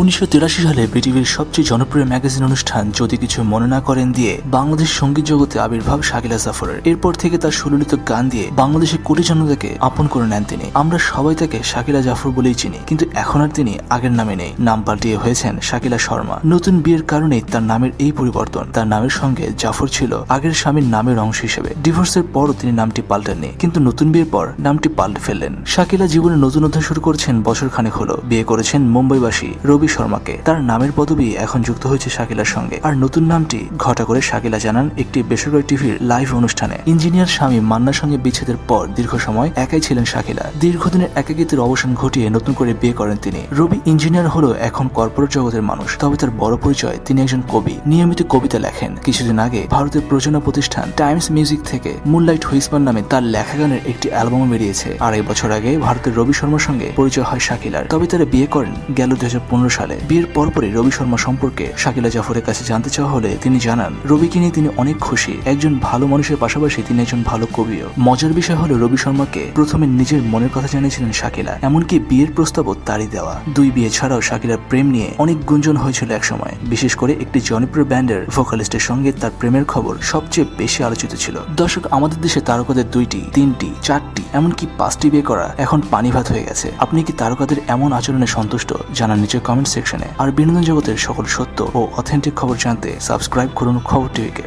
উনিশশো তিরাশি সালে পৃথিবীর সবচেয়ে জনপ্রিয় ম্যাগাজিন অনুষ্ঠান যদি কিছু মনে না করেন দিয়ে বাংলাদেশ সংগীত জগতে আবির্ভাব শাকিলা জাফরের। এরপর থেকে তার সুললিত গান দিয়ে বাংলাদেশের কোটি জনতাকে আপন করে নেন তিনি। আমরা সবাই তাকে শাকিলা জাফর বলেই চিনি, কিন্তু এখন আর তিনি আগের নামে নেই। নাম পাল্টিয়ে হয়েছেন শাকিলা শর্মা। নতুন বিয়ের কারণেই তার নামের এই পরিবর্তন। তার নামের সঙ্গে জাফর ছিল আগের স্বামীর নামের অংশ হিসেবে। ডিভোর্সের পরও তিনি নামটি পাল্টাননি, কিন্তু নতুন বিয়ের পর নামটি পাল্টে ফেললেন। শাকিলা জীবনে নতুন অধ্যায় শুরু করেছেন বছর খানেক হলো। বিয়ে করেছেন মুম্বাইবাসী রবি শর্মাকে। তার নামের পদবি এখন যুক্ত হয়েছে শাকিলার সঙ্গে। আর নতুন নামটি ঘটা করে শাকিলা জানান একটি বেসরকারি টিভির লাইভ অনুষ্ঠানে। ইঞ্জিনিয়ার স্বামী মান্নার সঙ্গে বিচ্ছেদের পর দীর্ঘ সময় একাই ছিলেন শাকিলা। দীর্ঘদিনের একাকিত্বের অবসান ঘটিয়ে নতুন করে বিয়ে করেন তিনি। রবি ইঞ্জিনিয়ার হলো এখন কর্পোরেট জগতের মানুষ। তবে তার বড় পরিচয়, তিনি একজন কবি। নিয়মিত কবিতা লেখেন। কিছুদিন আগে ভারতের প্রযোজনা প্রতিষ্ঠান টাইমস মিউজিক থেকে মুনলাইট হুইসপার নামে তার লেখা গানের একটি অ্যালবামও বেরিয়েছে। আড়াই বছর আগে ভারতের রবি শর্মার সঙ্গে পরিচয় হয় শাকিলার। তবে তারা বিয়ে করেন গেল দুই সালে। বিয়ের পরপরই রবি শর্মা সম্পর্কে শাকিলা জাফরের কাছে জানতে চাওয়া হলে তিনি জানান, রবিকে নিয়ে তিনি অনেক খুশি। একজন ভালো মানুষের পাশাপাশি তিনি একজন ভালো কবিও। মজার বিষয় হলো রবি শর্মাকে প্রথমে নিজের মনের কথা জানিয়েছিলেন শাকিলা। এমনকি বিয়ের প্রস্তাবও তারই দেওয়া। দুই বিয়ে ছাড়াও শাকিলার প্রেম নিয়ে অনেক গুঞ্জন হয়েছিল একসময়। বিশেষ করে একটি জনপ্রিয় ব্যান্ডের ভোকালিস্টের সঙ্গে তার প্রেমের খবর সবচেয়ে বেশি আলোচিত ছিল। দর্শক, আমাদের দেশে তারকাদের দুইটি, তিনটি, চারটি, এমনকি পাঁচটি বিয়ে করা এখন পানি ভাত হয়ে গেছে। আপনি কি তারকাদের এমন আচরণে সন্তুষ্ট? জানান নিচে কমেন্ট সেকশনে আর বিনোদন জগতের সকল সত্য ও অথেন্টিক খবর জানতে সাবস্ক্রাইব করুন খবর টিভিকে